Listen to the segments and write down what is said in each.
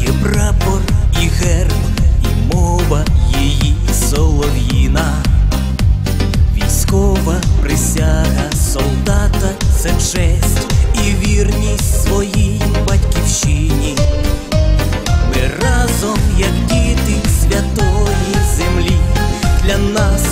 є прапор і герб, і мова її солов'їна. Військова присяга солдата це честь і вірність своїй батьківщині. Ми разом, як діти святої землі, для нас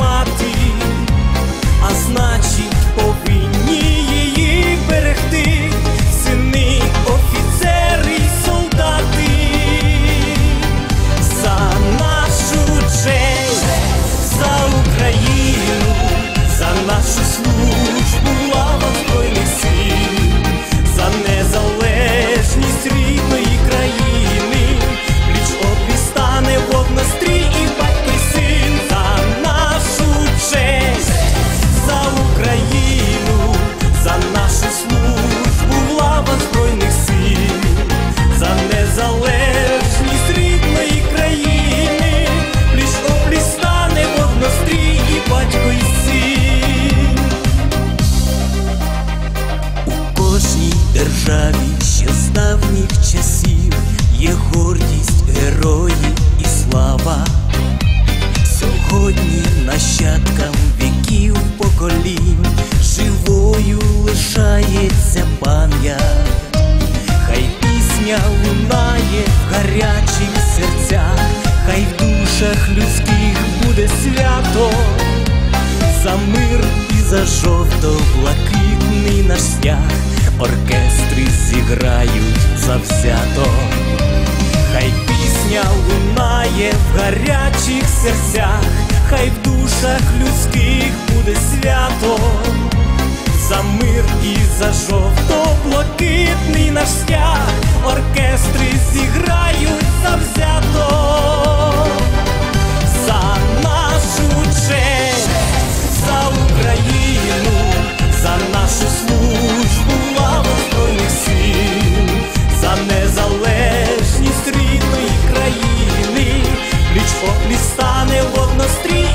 мати, а значить є гордість, герої і слава. Сьогодні нащадкам віків поколінь живою лишається пам'ять. Хай пісня лунає в гарячих серцях, хай в душах людських буде свято за мир і за жовто-блакитний наш стяг, оркестри зіграють завзято. Хай пісня лунає в гарячих серцях, хай в душах людських буде свято, за мир і за жовто-блакитний наш стяг, оркестри зіграють. міста не в однострій.